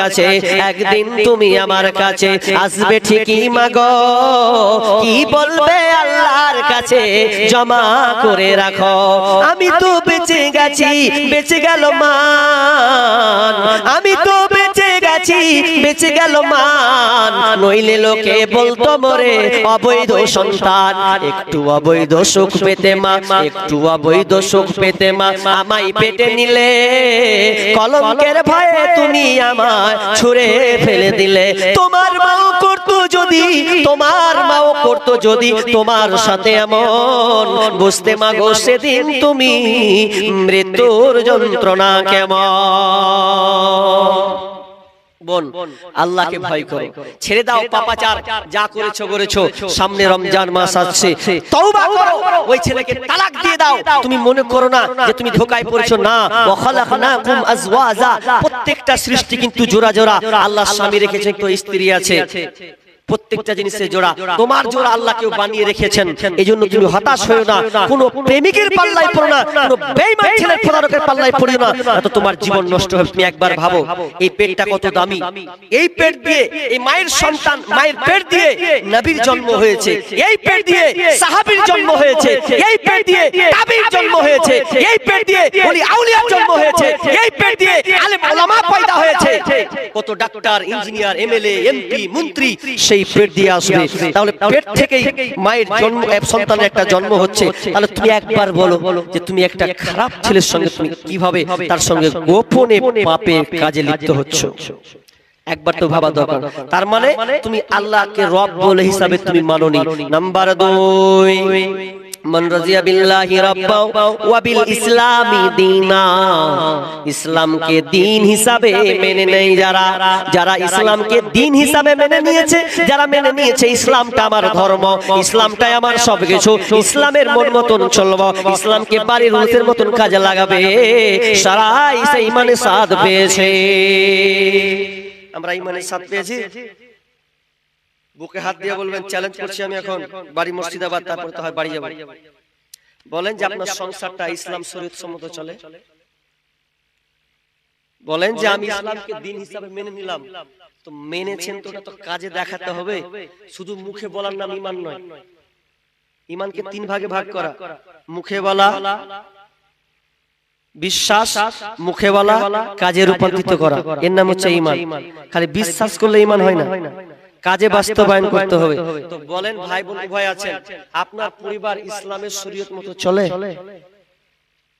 কাছে একদিন তুমি আমার কাছে আসবে ঠিকই মাগো। কি বলবে আল্লাহর কাছে? জমা করে রাখো। আমি তো বেঁচে গেছি বেঁচে গেল মা আমি তো গেছি বেঁচে গেল মান। নইলে লোকে বলতো, মরে অবৈধ সন্তান, একটু অবৈধ সুখ পেতে মা, একটু অবৈধ সুখ পেতে মা, আমায় পেটে নিলে, কলঙ্কের ভয়ে তুমি আমায় ছুঁড়ে ফেলে দিলে। তোমার মাও করতো যদি, তোমার মাও করতো যদি, তোমার সাথে এমন বুঝতে মাগো সেদিন তুমি মৃত্যুর যন্ত্রণা কেমন? বোন আল্লাহকে ভয় করো। ছেড়ে দাও পাপাচার যা করেছ করেছ সামনে রমজান মাস আসছে। তওবা করো। ওই ছেলেকে তালাক দিয়ে দাও। তুমি মনে করো না যে তুমি ধোকায় পড়েছো। না ওয়া খালাকনাকুম আজওয়াজা। প্রত্যেকটা সৃষ্টি কিন্তু জোড়া জোড়া আল্লাহ স্বামী রেখেছেন তো স্ত্রী আছে। প্রত্যেকটা জিনিসের জোড়া। তোমার জোড়া আল্লাহ কেউ বানিয়ে রেখেছেন। এই জন্য তুমি হতাশ হয়েও না। কোনো প্রেমিকের পাল্লায় পড়ো না। কোনো বেঈমান ছেলের প্রতারকের পাল্লায় পড়ো না। এত তোমার জীবন নষ্ট হবে তুমি একবার ভাবো এই পেটটা কত দামি। এই পেট দিয়ে এই মায়ের সন্তান মায়ের পেট দিয়ে নবীর জন্ম হয়েছে। এই পেট দিয়ে সাহাবীর জন্ম হয়েছে। এই পেট দিয়ে তাবির জন্ম হয়েছে। এই পেট দিয়ে ওলি আউলিয়ার জন্ম হয়েছে। এই পেট দিয়ে কত ডাক্তার, ইঞ্জিনিয়ার, এমএলএ, এমপি, মন্ত্রী, সেই পেট দিয়ে আসবে। তাহলে পেট থেকেই মায়ের জন্ম সন্তানের একটা জন্ম হচ্ছে। তাহলে তুমি একবার বলো যে তুমি একটা খারাপ ছেলের সঙ্গে তুমি কীভাবে তার সঙ্গে গোপনে পাপে কাজে লিপ্ত হচ্ছ? একবার তো ভাবা দরকার। তার মানে তুমি আল্লাহকে রব বলে হিসাবে তুমি মানোনি। নাম্বার দুই মান রাজিয়া বিল্লাহি রাব্বা ওয়া বিল ইসলামি দীনা। ইসলামকে দিন হিসাবে মেনে নেই যারা। যারা ইসলামকে দিন হিসাবে মেনে নিয়েছে, যারা মেনে নিয়েছে ইসলামটা আমার ধর্ম, ইসলামটাই আমার সবকিছু, ইসলামের মন মতন চলবো, ইসলামকে বাড়ির রুলসের মতন কাজে লাগাবে সারাই সেই ইমানে সাথ পেয়েছে। আমরা ইমানের সাথ পেয়েছি? বুকে হাত দিয়ে বলবেন চ্যালেঞ্জ করছি আমি এখন। বাড়ি মুর্শিদাবাদ তারপর তো হয় বাড়ি যাব। বলেন যে আপনার সংসারটা ইসলাম শরীয়ত সম্মত চলে? বলেন যে আমি ইসলামকে দিন হিসাবে মেনে নিলাম। তো মেনেছেন তো ওটা তো কাজে দেখাতে হবে। শুধু মুখে বলার নাম ইমান নয়। ইমানকে তিন ভাগে ভাগ করা। মুখে বলা বিশ্বাস মুখে বলা কাজে রূপান্তরিত করা। এর নাম হচ্ছে ইমান। খালি বিশ্বাস করলে ইমান হয় না। কাজে বাস্তবায়ন করতে হবে। তো বলেন ভাই বোন উভয় আছেন আপনার পরিবার ইসলামের শরীয়ত মতো চলে।